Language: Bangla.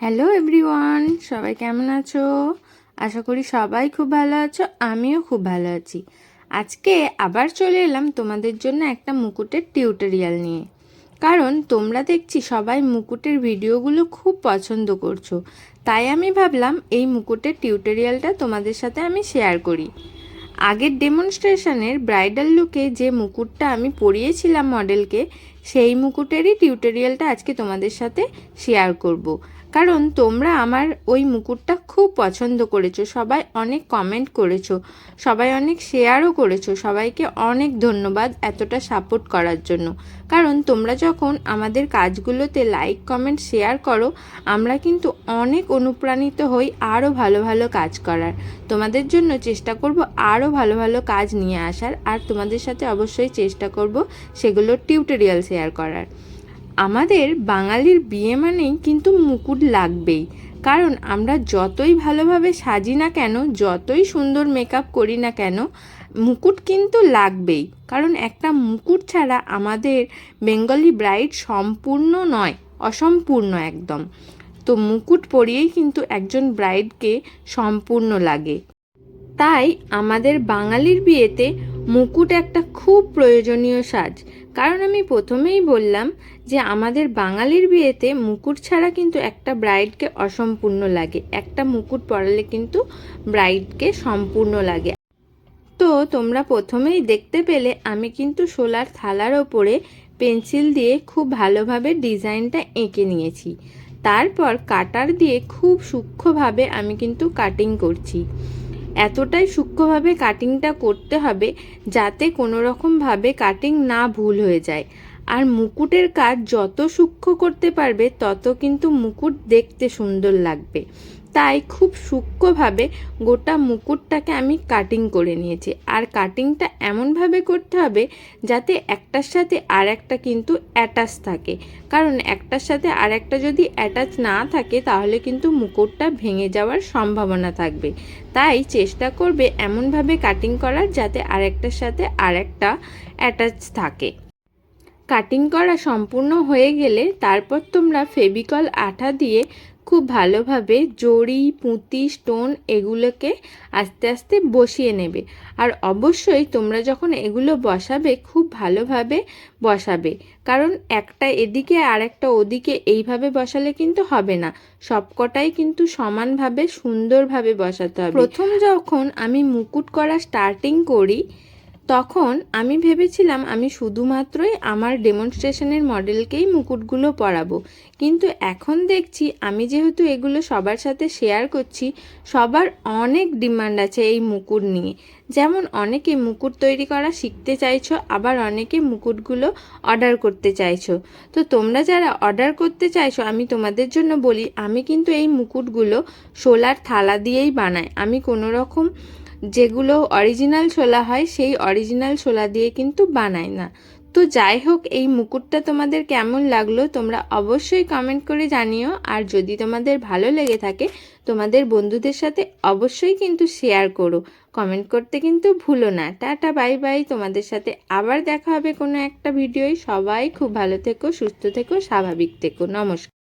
হ্যালো এভরিওয়ান, সবাই কেমন আছো? আশা করি সবাই খুব ভালো আছো, আমিও খুব ভালো আছি। আজকে আবার চলে এলাম তোমাদের জন্য একটা মুকুটের টিউটোরিয়াল নিয়ে। কারণ তোমরা দেখছি সবাই মুকুটের ভিডিওগুলো খুব পছন্দ করছ, তাই আমি ভাবলাম এই মুকুটের টিউটোরিয়ালটা তোমাদের সাথে আমি শেয়ার করি। আগের ডেমনস্ট্রেশনের ব্রাইডাল লুকে যে মুকুটটা আমি পরিয়েছিলাম মডেলকে সেই মুকুটেরই টিউটোরিয়ালটা আজকে তোমাদের সাথে শেয়ার করব। কারণ তোমরা আমার ওই মুকুটটা খুব পছন্দ করেছ, সবাই অনেক কমেন্ট করেছ, সবাই অনেক শেয়ারও করেছ, সবাইকে অনেক ধন্যবাদ এতটা সাপোর্ট করার জন্য কারণ তোমরা যখন আমাদের কাজগুলোতে লাইক কমেন্ট শেয়ার করো, আমরা কিন্তু অনেক অনুপ্রাণিত হই আরও ভালো ভালো কাজ করার তোমাদের জন্য চেষ্টা করব আরও ভালো ভালো কাজ নিয়ে আসার, আর তোমাদের সাথে অবশ্যই চেষ্টা করব সেগুলোর টিউটোরিয়াল শেয়ার করার। আমাদের বাঙালির বিয়ে মানেই কিন্তু মুকুট লাগবেই। কারণ আমরা যতই ভালোভাবে সাজি না কেন, যতই সুন্দর মেকআপ করি না কেন, মুকুট কিন্তু লাগবেই। কারণ একটা মুকুট ছাড়া আমাদের বেঙ্গলি ব্রাইড সম্পূর্ণ নয়, অসম্পূর্ণ একদম। তো মুকুট পরিয়েই কিন্তু একজন ব্রাইডকে সম্পূর্ণ লাগে। তাই আমাদের বাঙালির বিয়েতে মুকুট একটা খুব প্রয়োজনীয় সাজ। কারণ আমি প্রথমেই বললাম যে আমাদের বাঙালির বিয়েতে মুকুট ছাড়া কিন্তু একটা ব্রাইডকে অসম্পূর্ণ লাগে। একটা মুকুট পরালে কিন্তু ব্রাইডকে সম্পূর্ণ লাগে। তো তোমরা প্রথমেই দেখতে পেলে আমি কিন্তু সোলার থালার ওপরে পেন্সিল দিয়ে খুব ভালোভাবে ডিজাইনটা এঁকে নিয়েছি। তারপর কাটার দিয়ে খুব সূক্ষ্মভাবে আমি কিন্তু কাটিং করছি। এতটাই সূক্ষ্মভাবে কাটিংটা করতে হবে যাতে কোনো রকমভাবে কাটিং না ভুল হয়ে যায়। আর মুকুটের কাজ যত সূক্ষ্ম করতে পারবে, তত কিন্তু মুকুট দেখতে সুন্দর লাগবে। তাই খুব সূক্ষ্মভাবে গোটা মুকুটটাকে আমি কাটিং করে নিয়েছি। আর কাটিংটা এমনভাবে করতে হবে যাতে একটার সাথে আর একটা কিন্তু অ্যাটাচ থাকে। কারণ একটার সাথে আর একটা যদি অ্যাটাচ না থাকে, তাহলে কিন্তু মুকুটটা ভেঙে যাওয়ার সম্ভাবনা থাকবে। তাই চেষ্টা করবে এমনভাবে কাটিং করার যাতে আরেকটার সাথে আর একটা অ্যাটাচ থাকে। কাটিং করা সম্পূর্ণ হয়ে গেলে তারপর তোমরা ফেবিকল আঠা দিয়ে খুব ভালোভাবে জড়ি, পুঁতি স্টোন এগুলোকে আস্তে আস্তে বসিয়ে নেবে। আর অবশ্যই তোমরা যখন এগুলো বসাবে, খুব ভালোভাবে বসাবে। কারণ একটা এদিকে আর একটা ওদিকে এইভাবে বসালে কিন্তু হবে না। সবকটাই কিন্তু সমানভাবে সুন্দরভাবে বসাতে হবে। প্রথম যখন আমি মুকুট করা স্টার্টিং করি তখন আমি ভেবেছিলাম আমি শুধুমাত্রই আমার ডেমনস্ট্রেশনের মডেলকেই মুকুটগুলো পরাবো। কিন্তু এখন দেখছি আমি যেহেতু এগুলো সবার সাথে শেয়ার করছি, সবার অনেক ডিমান্ড আছে এই মুকুট নিয়ে। যেমন অনেকে মুকুট তৈরি করা শিখতে চাইছো, আবার অনেকে মুকুটগুলো অর্ডার করতে চাইছো। তো তোমরা যারা অর্ডার করতে চাইছো, আমি তোমাদের জন্য বলি, আমি কিন্তু এই মুকুটগুলো সোলার থালা দিয়েই বানাই। আমি কোনো রকম যেগুলো অরিজিনাল ছোলা হয়, সেই অরিজিনাল ছোলা দিয়ে কিন্তু বানায় না। তো যাই হোক, এই মুকুটটা তোমাদের কেমন লাগল তোমরা অবশ্যই কমেন্ট করে জানিও। আর যদি তোমাদের ভালো লেগে থাকে, তোমাদের বন্ধুদের সাথে অবশ্যই কিন্তু শেয়ার করো। কমেন্ট করতে কিন্তু ভুলো না। টাটা বাই বাই তোমাদের সাথে আবার দেখা হবে কোনো একটা ভিডিওয় সবাই খুব ভালো থেকো, সুস্থ থেকো, স্বাভাবিক থেকো। নমস্কার।